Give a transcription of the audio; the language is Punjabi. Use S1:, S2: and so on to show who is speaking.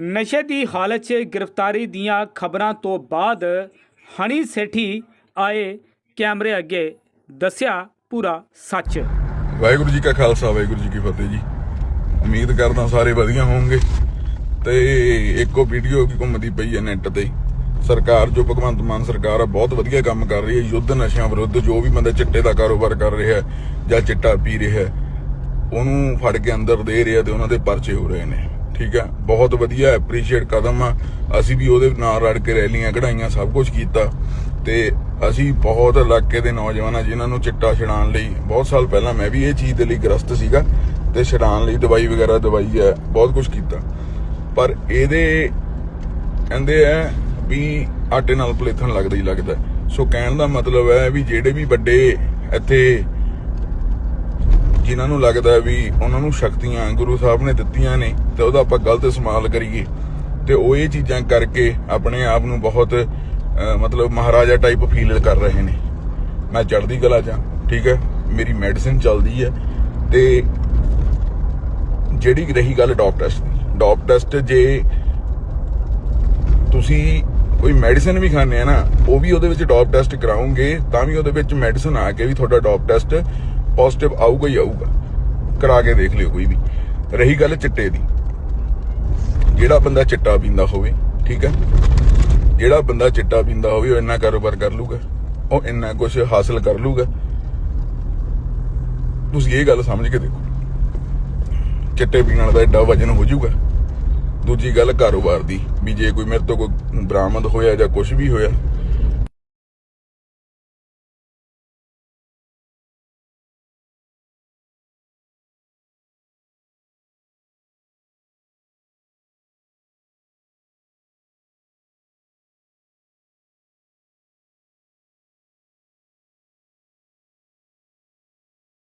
S1: ਨਸ਼ੇ ਦੀ ਹਾਲਤ 'ਚ ਗ੍ਰਿਫਤਾਰੀ ਦੀਆਂ ਖਬਰਾਂ ਤੋਂ ਬਾਅਦ ਹਣੀ ਸੇਠੀ ਆਏ ਕੈਮਰੇ ਅੱਗੇ, ਦੱਸਿਆ ਪੂਰਾ ਸੱਚ।
S2: ਵਾਹਿਗੁਰੂ ਜੀ ਕਾ ਖਾਲਸਾ, ਵਾਹਿਗੁਰੂ ਜੀ ਕੀ ਫਤਿਹ ਜੀ। ਉਮੀਦ ਕਰਦਾ ਸਾਰੇ ਵਧੀਆ ਹੋਵੋਗੇ। ਤੇ ਇੱਕੋ ਵੀਡੀਓ ਵੀ ਘੁੰਮਦੀ ਪਈ ਹੈ ਨੈਟ ਤੇ। ਸਰਕਾਰ ਜੋ ਭਗਵੰਤ ਮਾਨ ਸਰਕਾਰ ਆ, ਬਹੁਤ ਵਧੀਆ ਕੰਮ ਕਰ ਰਹੀ ਹੈ। ਯੁੱਧ ਨਸ਼ਿਆਂ ਵਿਰੁੱਧ ਜੋ ਵੀ ਬੰਦਾ ਚਿੱਟੇ ਦਾ ਕਾਰੋਬਾਰ ਕਰ ਰਿਹਾ ਜਾਂ ਚਿੱਟਾ ਪੀ ਰਿਹਾ ਉਹਨੂੰ ਫੜ ਕੇ ਅੰਦਰ ਦੇ ਰਿਹਾ ਤੇ ਉਹਨਾਂ ਦੇ ਪਰਚੇ ਹੋ ਰਹੇ ਨੇ। ਠੀਕ ਹੈ ਬਹੁਤ ਵਧੀਆ ਐਪਰੀਸ਼ੀਏਟ ਕਦਮ ਆ। ਅਸੀਂ ਵੀ ਉਹਦੇ ਨਾਲ ਰੜ ਕੇ ਰੈਲੀਆਂ ਕਢਾਈਆਂ, ਸਭ ਕੁਝ ਕੀਤਾ। ਤੇ ਅਸੀਂ ਬਹੁਤ ਇਲਾਕੇ ਦੇ ਨੌਜਵਾਨ ਆ, ਜਿਨ੍ਹਾਂ ਨੂੰ ਚਿੱਟਾ ਛਡਾਉਣ ਲਈ ਬਹੁਤ ਸਾਲ ਪਹਿਲਾਂ ਮੈਂ ਵੀ ਇਹ ਚੀਜ਼ ਦੇ ਲਈ ਗ੍ਰਸਤ ਸੀਗਾ ਤੇ ਛਡਾਉਣ ਲਈ ਦਵਾਈ ਵਗੈਰਾ ਦਵਾਈ ਹੈ, ਬਹੁਤ ਕੁਝ ਕੀਤਾ। ਪਰ ਇਹਦੇ ਕਹਿੰਦੇ ਆ ਵੀ ਆਟੇ ਨਾਲ ਪਲੇਥਣ ਲੱਗਦਾ ਹੀ ਲੱਗਦਾ। ਸੋ ਕਹਿਣ ਦਾ ਮਤਲਬ ਹੈ ਵੀ ਜਿਹੜੇ ਵੀ ਵੱਡੇ ਇੱਥੇ ਜਿਨ੍ਹਾਂ ਨੂੰ ਲੱਗਦਾ ਵੀ ਉਹਨਾਂ ਨੂੰ ਸ਼ਕਤੀਆਂ ਗੁਰੂ ਸਾਹਿਬ ਨੇ ਦਿੱਤੀਆਂ ਨੇ, ਤੇ ਉਹਦਾ ਆਪਾਂ ਗਲਤ ਇਸਤੇਮਾਲ ਕਰੀਏ। ਤੇ ਉਹ ਇਹ ਚੀਜ਼ਾਂ ਕਰਕੇ ਆਪਣੇ ਆਪ ਨੂੰ ਬਹੁਤ ਮਤਲਬ ਮਹਾਰਾਜਾ ਟਾਈਪ ਫੀਲ ਕਰ ਰਹੇ ਨੇ। ਮੈਂ ਚੜ੍ਹਦੀ ਕਲਾ ਚ ਠੀਕ ਹੈ? ਮੇਰੀ ਮੈਡੀਸਿਨ ਚੱਲਦੀ ਹੈ। ਤੇ ਜਿਹੜੀ ਰਹੀ ਗੱਲ ਡੌਪ ਟੈਸਟ ਦੀ, ਡੌਪ ਟੈਸਟ ਜੇ ਤੁਸੀਂ ਕੋਈ ਮੈਡੀਸਿਨ ਵੀ ਖਾਂਦੇ ਆ ਨਾ, ਉਹ ਵੀ ਉਹਦੇ ਵਿੱਚ ਡੌਪ ਟੈਸਟ ਕਰਾਉਂਗੇ ਤਾਂ ਵੀ ਉਹਦੇ ਵਿੱਚ ਮੈਡੀਸਿਨ ਆ ਕੇ ਵੀ ਤੁਹਾਡਾ ਡੌਪ ਟੈਸਟ ਪੋਜ਼ਿਟਿਵ ਆਊਗਾ ਹੀ ਆਊਗਾ। ਕਰਾ ਕੇ ਦੇਖ ਲਿਓ ਕੋਈ ਵੀ। ਰਹੀ ਗੱਲ ਚਿੱਟੇ ਦੀ। ਜਿਹੜਾ ਬੰਦਾ ਚਿੱਟਾ ਪੀਂਦਾ ਹੋਵੇ, ਠੀਕ ਹੈ? ਜਿਹੜਾ ਬੰਦਾ ਚਿੱਟਾ ਪੀਂਦਾ ਹੋਵੇ, ਉਹ ਇੰਨਾ ਕਾਰੋਬਾਰ ਕਰ ਲੂਗਾ। ਉਹ ਇੰਨਾ ਕੁਝ ਹਾਸਲ ਕਰ ਲੂਗਾ। ਤੁਸੀਂ ਇਹ ਗੱਲ ਸਮਝ ਕੇ ਦੇਖੋ। ਚਿੱਟੇ ਪੀਣ ਵਾਲਾ ਦਾ ਐਡਾ ਵਜਨ ਹੋ ਜਾਊਗਾ। ਦੂਜੀ ਗੱਲ ਕਾਰੋਬਾਰ ਦੀ। ਵੀ ਜੇ ਕੋਈ ਮੇਰੇ ਤੋਂ ਕੋਈ ਬਰਾਮਦ ਹੋਇਆ ਜਾਂ ਕੁਝ ਵੀ ਹੋਇਆ